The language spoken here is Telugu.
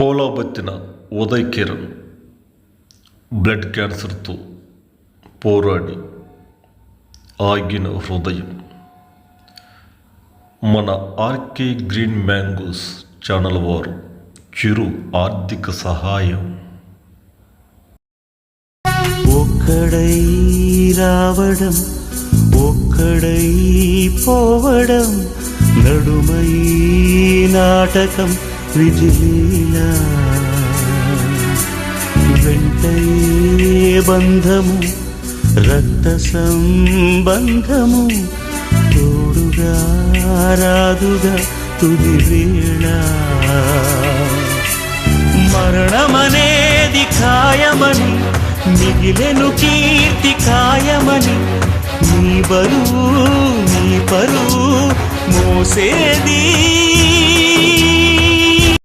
పోలాబత్తిన ఉదయ్ కిరణ్ బ్లడ్ క్యాన్సర్తో పోరాడి ఆగిన హృదయం. మన ఆర్కే గ్రీన్ మ్యాంగోస్ ఛానల్ వారు చిరు ఆర్థిక సహాయం. ఒక్కడై రావడం ఒక్కడై పోవడం నడుమై నాటకం విజిలీలా వెంటయే బంధము రక్త సంబంధము తోడుగా రాదుగా తుది వేళ. మరణమనేది ఖాయమని మిగిలెను కీర్తి ఖాయమని నీ బరువు నీ పరువు మోసేది